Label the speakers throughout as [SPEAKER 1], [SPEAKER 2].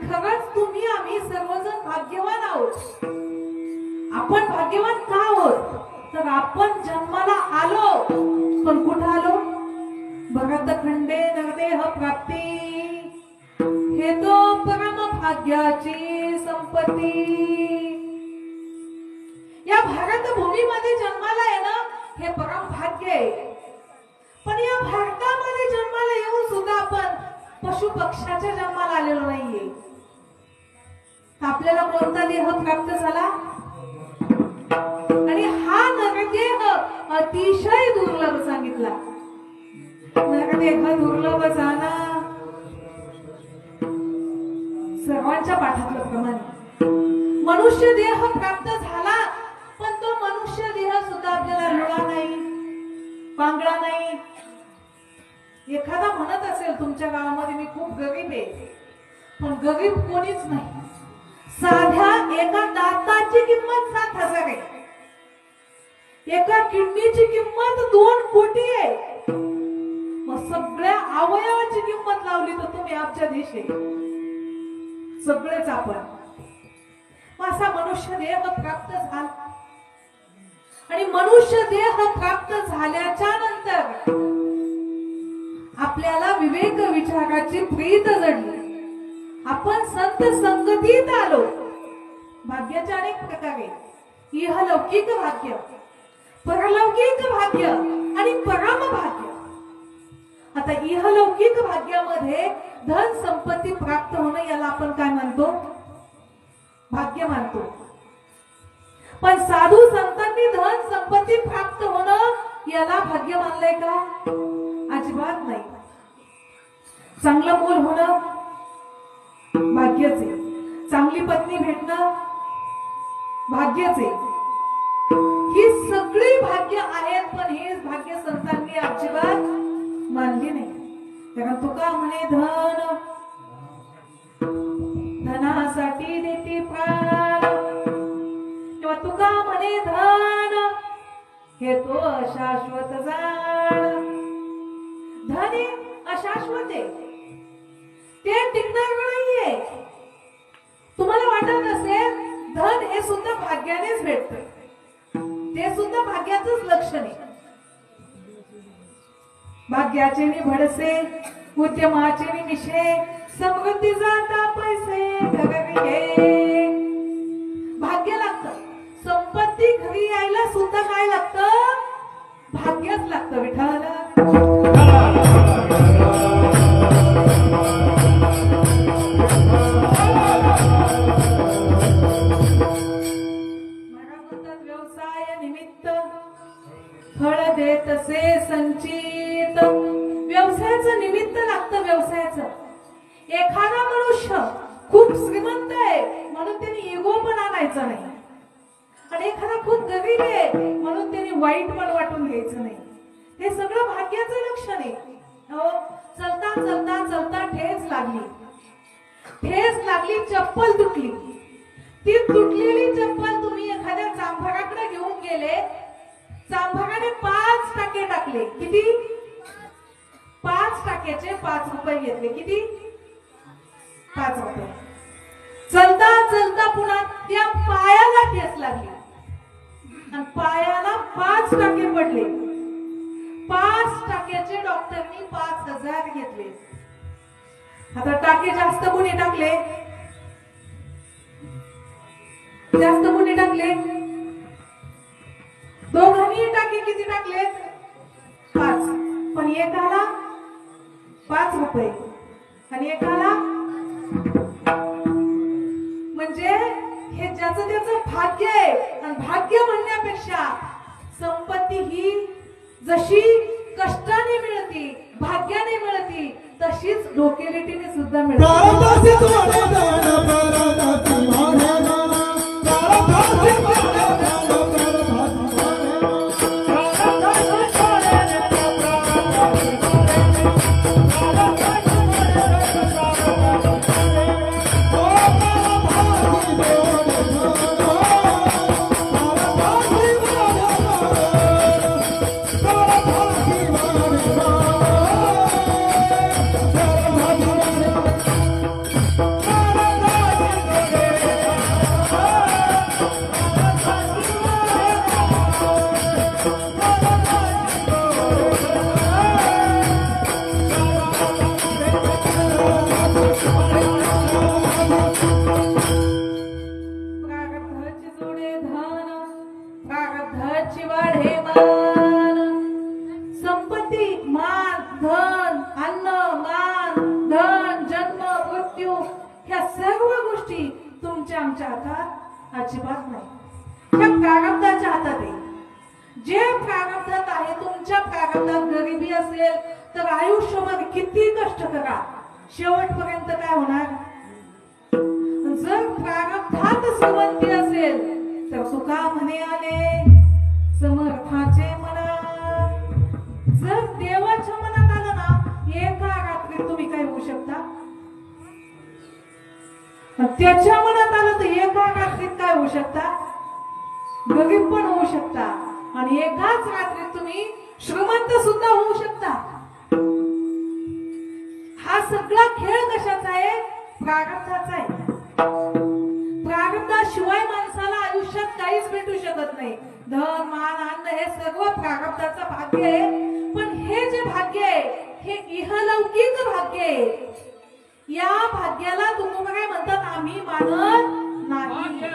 [SPEAKER 1] खरंच तुम्ही आम्ही सर्वजण भाग्यवान आहोत. आपण भाग्यवान का आहोत? तर आपण जन्माला आलो. पण कुठं आलो? भगत खंडे नगदेह प्राप्ती. हे तो परम भाग्याची संपत्ती. या भारत भूमीमध्ये जन्माला येणं हे परम भाग्य आहे. पण या भारतामध्ये जन्माला येऊन सुद्धा पशु पक्षाच्या जन्माला आलेलो नाहीये. आपल्याला कोणता देह प्राप्त झाला? आणि हा नरदेह अतिशय दुर्लभ सांगितला. नरदेह दुर्लभ झाला सर्वांच्या पाठातलं प्रमाणे मनुष्य देह प्राप्त झाला पण तो मनुष्य देह सुद्धा आपल्याला रुळा नाही पांगळा नाही एखादा म्हणत असेल तुमच्या गावामध्ये मी खूप गरीब आहे. पण गरीब कोणीच नाही. साध्या एका दाताची किंमत सात हजार आहे. एका किडनीची किंमत दोन कोटी आहे. मग सगळ्या अवयवाची किंमत लावली तर तुम्ही आमच्या दिशे सगळेच आपण. असा मनुष्य देह प्राप्त झाला. आणि मनुष्य देह प्राप्त झाल्याच्या विवेक विचाराची प्रीत जडली. आपण संत संगतीत आलो. भाग्याच्या अनेक प्रकारे. इहलौकिक भाग्य परलौकिक भाग्य आणि परम भाग्य. आता इहलौकिक भाग्यामध्ये धन संपत्ती प्राप्त होणं याला आपण काय म्हणतो? भाग्य मानतो पण साधू संतांनी धन संपत्ती प्राप्त होणं याला भाग्य मानलंय का? चांगलं मूल होणं भाग्यच आहे. चांगली पत्नी भेटणं भाग्यच आहे. ही सगळी भाग्य आहेत पण हे भाग्य संतांनी अजिबात मानली नाही. कारण तुका म्हणे धन धनासाठी देते प्राण किंवा तुका म्हणे धन हे तो अशाश्वत जाण धन अशाश्वत आहे. ते टिकणार नाहीये. तुम्हाला वाटत असेल धन हे सुद्धा भाग्यानेच भेटत. ते सुद्धा भाग्याचंच लक्षण आहे. भाग्याचे नि भडसे उद्यमाचे नि मिशे समृद्धी जाता पैसे घे भाग्य लागतं. संपत्ती घरी यायला सुद्धा काय लागतं? भाग्यच लागतं विठाला पण नाही. आणि एखादा खूप गरीब आहे म्हणून त्यांनी वाईट पण वाटून घ्यायचं नाही. हे सगळं भाग्याचं लक्षण आहे. हो चलता चलता चलता ठेच लागली. ठेच लागली चप्पल तुटली. ती तुटलेली चप्पल तुम्ही एखाद्या चांभाराकडे घेऊन गेले चांभाराने पाच टाके टाकले. किती? पाच टाक्याचे पाच रुपये घेतले. किती? पाच रुपये. पायाला लागली. आणि पायाला पाच टाके पडले. पाच टाक्याचे डॉक्टरनी पाच हजार घेतले. आता टाके जास्त कोणी टाकले? जास्त कोणी टाकले? दोघांनी टाके किती टाकले? पाच. पण एकाला पाच रुपये. आणि एकाला त्याचं त्याचं भाग्य आहे. आणि भाग्य म्हणण्यापेक्षा संपत्ती ही जशी कष्टाने मिळती भाग्याने मिळती तशीच डोकेलिटीने सुद्धा मिळते. प्रारब्धात आहे तुमच्या प्रारब्धात गरिबी असेल तर आयुष्यभर किती कष्ट करा. शेवटपर्यंत काय होणार? जर प्रारब्धात श्रीमंती असेल तर सुखा म्हणे आले समर्थाचे म्हणा. जर देवाच्या मनात आलं ना एका रात्रीत तुम्ही काय होऊ शकता? त्याच्या मनात आलं तर एका रात्रीत काय होऊ शकता? गरीब पण होऊ शकता. आणि एकाच रात्रीत तुम्ही श्रीमंत सुद्धा होऊ शकता. हा सगळा खेळ कशाचा आहे? प्रारब्धाचा आहे. प्रारब्धाशिवाय माणसाला आयुष्यात काहीच भेटू शकत नाही. धन मान अन्न हे सर्व प्रारब्धाचं भाग्य आहे. पण हे जे भाग्य आहे हे इहलौकिक भाग्य आहे. या भाग्याला तुम्ही काय म्हणतात? आम्ही मानत नाही.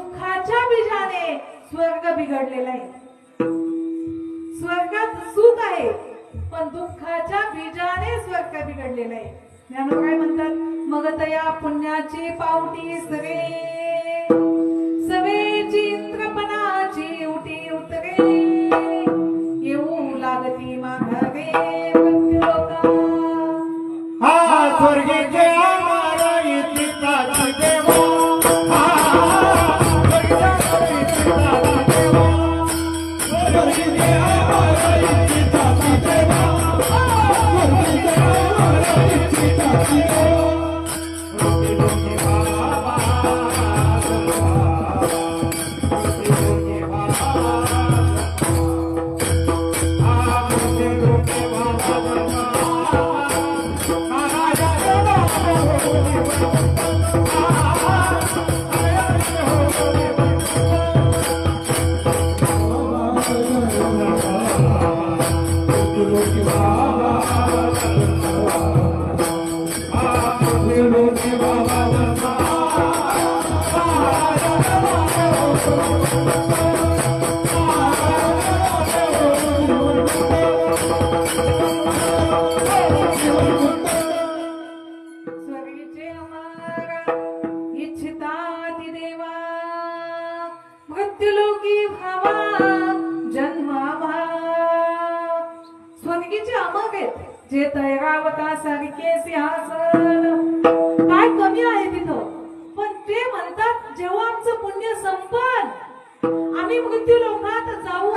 [SPEAKER 1] दुःखाच्या बीजाने स्वर्ग बिघडलेला आहे. स्वर्गात सुख आहे पण दुःखाच्या बीजाने स्वर्ग बिघडलेला आहे. ज्ञानो काय म्हणतात? मग तया पुण्याची पावटी सरे सवे चित्रपणाची उटी उतरे. येऊ लागती माघारे मृत्यूलोका
[SPEAKER 2] हा
[SPEAKER 1] स्वर्गीय जे तैरावता सारखे सिंहासन काय कमी आहे तिथं? पण ते म्हणतात जेव्हा आमचं पुण्य संपन आम्ही मृत्यू लोकात जाऊ.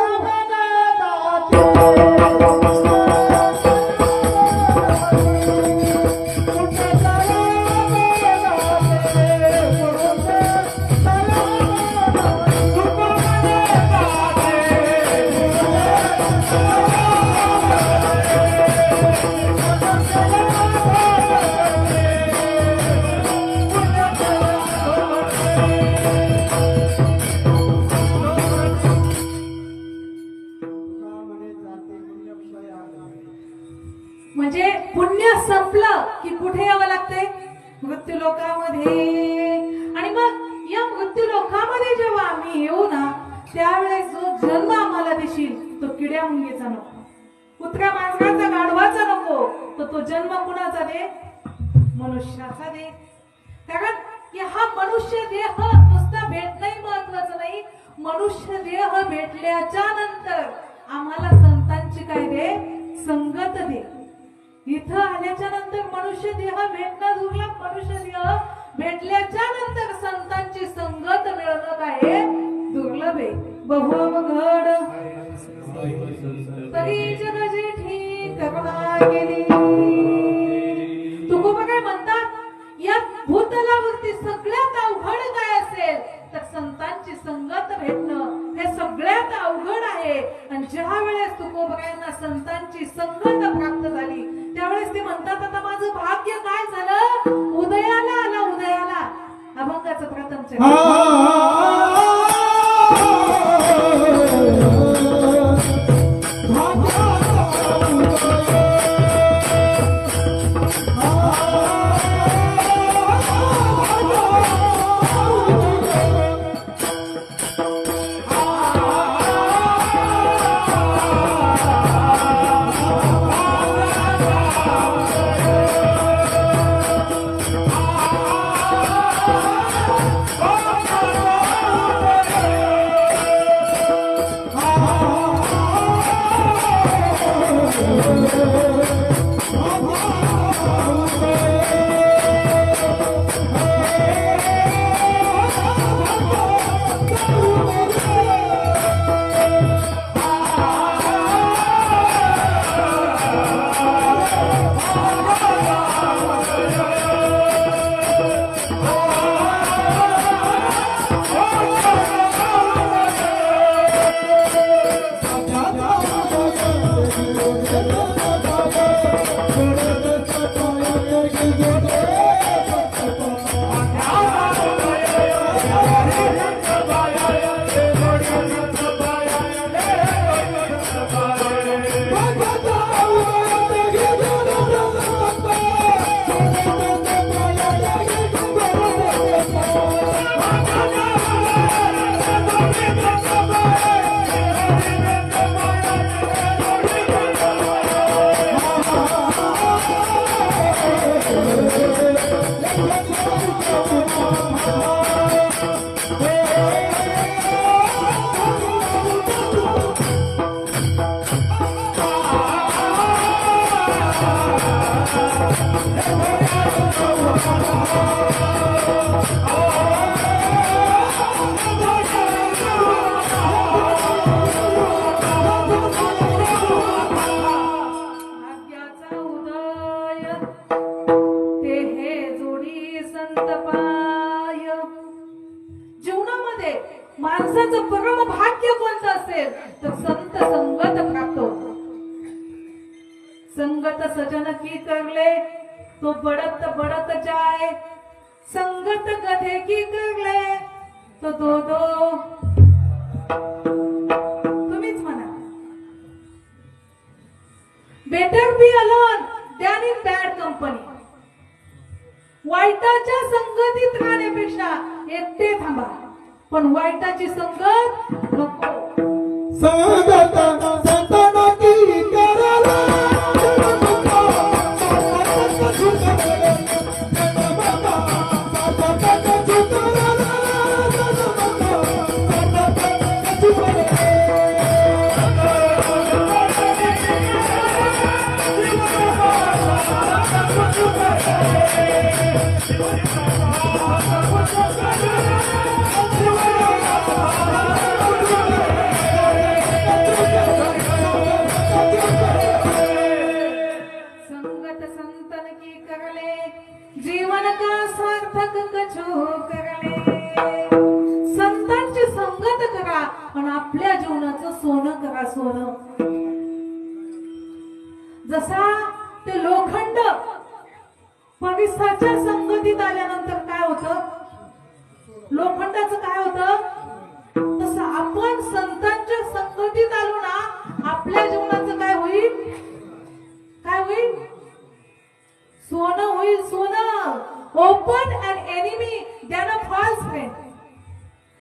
[SPEAKER 1] म्हणजे पुण्य संपलं की कुठे यावं लागतंय मृत्यूलोकामध्ये आणि मग या मृत्यूलोकामध्ये जेव्हा आम्ही येऊ ना त्यावेळेस जो जन्म आम्हाला देशील तो किड्या मुंगीचा नको. कुत्र्या मांजराचा गाढवाचा नको. तर तो जन्म कुणाचा दे? मनुष्याचा दे. कारण की हा मनुष्य देह नुसता भेटणंही महत्वाचं नाही. मनुष्य देह भेटल्याच्या नंतर त्याच्यानंतर मनुष्य देह भेटणं दुर्लभ मनुष्य देह भेटल्याच्या नंतर संतांची संगत मिळवणं काय आहे? दुर्लभ आहे. बहुअवघड तरी जग ठीक करुणा गेली तुकोबा काय म्हणतात या भूतलावरती सगळ्यात अवघड काय असेल? तर संतांची संगत भेटणं. हे सगळ्यात अवघड आहे. आणि ज्या वेळेस तुकोबरायांना संतांची संगत प्राप्त झाली त्यावेळेस ते म्हणतात आता माझं भाग्य काय झालं? उदयाला आला उदयाला. अभंगाचं प्रथम ते हे जोडी संत पाय. जीवनामध्ये माणसाचं परम भाग्य कोणतं असेल तर संत संगत प्राप्त होत. संगत सजन की करले तो बडत बडत जाय. संगत गधे की करले तो दो दो. तुम्हीच म्हणा बेटर बी अलोन त्याने इन बॅड कंपनी वाईटाच्या संगतीत राहण्यापेक्षा एकटे थांबा. पण वाईटाची संगत नको.
[SPEAKER 3] मनाचं सोनं करा सोनं.
[SPEAKER 1] जसा ते लोखंड पाकिस्तानच्या संगतीत आल्यानंतर काय होत? लोखंडाचं काय होत? तस आपण संतांच्या संगतीत आलो ना आपल्या जीवनाचं काय होईल? काय होईल? सोनं होईल सोनं. Open and enemy than false friend